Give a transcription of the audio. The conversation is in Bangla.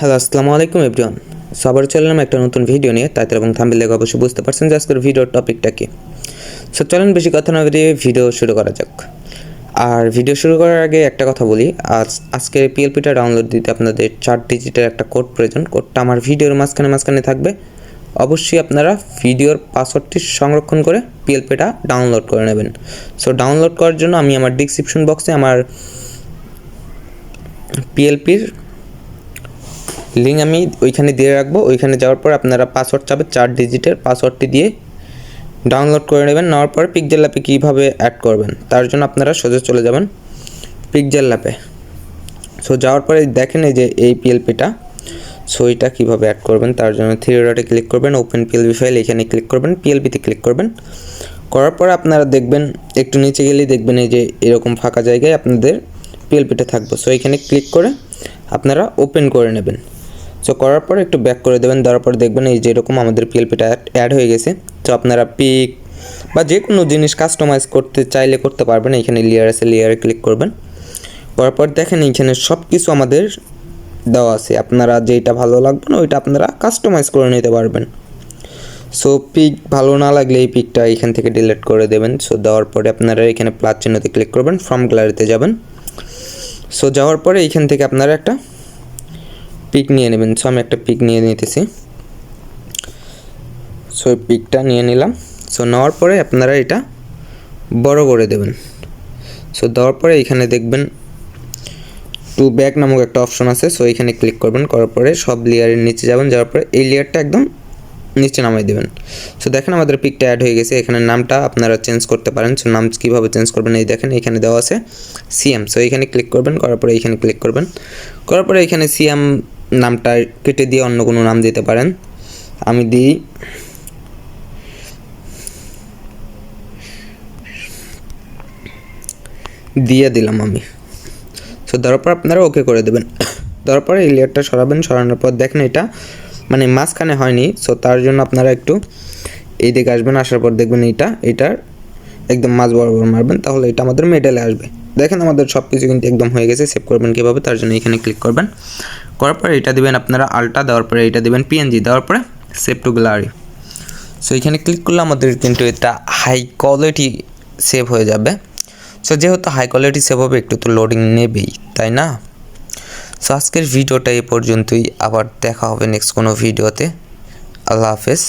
হ্যালো আসসালামু আলাইকুম এভরিওয়ান সবার আবার চলে এলাম একটা নতুন ভিডিও নিয়ে। টাইটেল এবং থাম্বেল দেখে অবশ্যই বুঝতে পারছেন যে আজকের ভিডিওর টপিকটা কি। সো চলেন বেশি কথা না বেরিয়ে ভিডিও শুরু করা যাক। আর ভিডিও শুরু করার আগে একটা কথা বলি। আজ আজকের পিএলপিটা ডাউনলোড দিতে আপনাদের চার ডিজিটের একটা কোড প্রয়োজন। কোডটা আমার ভিডিওর মাঝখানে মাঝখানে থাকবে। অবশ্যই আপনারা ভিডিওর পাসওয়ার্ডটি সংরক্ষণ করে পিএলপিটা ডাউনলোড করে নেবেন। সো ডাউনলোড করার জন্য আমি আমার ডিসক্রিপশন বক্সে আমার পিএলপির লিঙ্ক আমি ওইখানে দিয়ে রাখব। ওইখানে যাওয়ার পর আপনারা পাসওয়ার্ড চাবে চার ডিজিটের পাসওয়ার্ডটি দিয়ে ডাউনলোড করে নেবেন। নেওয়ার পরে পিকজেল অ্যাপে কীভাবে অ্যাড করবেন, তার জন্য আপনারা সোজা চলে যাবেন পিকজেল অ্যাপে সো যাওয়ার পরে দেখেন এই যে এই পিএলপিটা সো এটা কীভাবে অ্যাড করবেন, তার জন্য থ্রি ক্লিক করবেন ওপেন পিএলপি ফাইল এখানে ক্লিক করবেন পিএলপিতে ক্লিক করবেন। করার পরে আপনারা দেখবেন, একটু নিচে গেলেই দেখবেন এই যে এরকম ফাঁকা জায়গায় আপনাদের পিএলপিটা থাকবে। সো এখানে ক্লিক করে আপনারা ওপেন করে নেবেন। সো করার পর একটু ব্যাক করে দেবেন, দেওয়ার পর দেখবেন এই যেরকম আমাদের পিএলপিটা অ্যাড হয়ে গেছে। তো আপনারা পিক বা যে কোনো জিনিস কাস্টমাইজ করতে চাইলে করতে পারবেন, এখানে লেয়ার আছে লেয়ারে ক্লিক করবেন। করার পর দেখেন এইখানে সব কিছু আমাদের দেওয়া আছে। আপনারা যেটা ভালো লাগবে না, ওইটা আপনারা কাস্টমাইজ করে নিতে পারবেন। সো পিক ভালো না লাগলে এই পিকটা এখান থেকে ডিলিট করে দেবেন। সো দেওয়ার পরে আপনারা এখানে প্লাস চিহ্নতে ক্লিক করবেন ফর্ম গ্যালারিতে যাবেন। সো যাওয়ার পরে এইখান থেকে আপনারা একটা পিক নিয়ে নেবেন। সো আমি একটা পিক নিয়ে নিতেছি। সো এই পিকটা নিয়ে নিলাম। সো নেওয়ার পরে আপনারা এটা বড় করে দেবেন। সো দেওয়ার পরে এখানে দেখবেন টু ব্যাক নামক একটা অপশন আছে। সো এখানে ক্লিক করবেন। করার পরে সব লেয়ারের নিচে যাবেন। যাওয়ার পরে এই লেয়ারটা একদম নিচে নামাই দেবেন। সো দেখেন আমাদের পিকটা অ্যাড হয়ে গেছে। এখানে নামটা আপনারা চেঞ্জ করতে পারেন। সো নাম কীভাবে চেঞ্জ করবেন? এই দেখেন, এখানে দেওয়া আছে সিএম সো এখানে ক্লিক করবেন। করার পরে এখানে ক্লিক করবেন। করার পরে এখানে সিএম নামটা কেটে দিয়ে অন্য কোনো নাম দিতে পারেন। আমি দিই। দিয়ে দিলাম আমি। সো দেওয়ার পর আপনারা ওকে করে দেবেন। দেওয়ার পরে এই লেয়ারটা সরাবেন, সরানোর পর দেখেন এটা মানে মাঝখানে হয়নি। সো তার জন্য আপনারা একটু এই দিকে আসবেন, আসার পর দেখবেন এইটা এটার একদম মাঝ বরাবর মারবেন, তাহলে এটা আমাদের মেডেলে আসবে। দেখেন আমাদের সব কিছু কিন্তু একদম হয়ে গেছে সেভ করবেন কীভাবে, তার জন্য এখানে ক্লিক করবেন। করার পরে এটা দেবেন আপনারা আলটা, দেওয়ার পরে এটা দেবেন পিএনজি দেওয়ার পরে সেভ টু গ্যালারি সো এখানে ক্লিক করলে আমাদের কিন্তু এটা হাই কোয়ালিটি সেভ হয়ে যাবে। সো যেহেতু হাই কোয়ালিটি সেভ হবে, একটু তো লোডিং নেবেই, তাই না? সো আজকের ভিডিওটা এ পর্যন্তই। আবার দেখা হবে নেক্সট কোনো ভিডিওতে। আল্লাহ হাফেজ।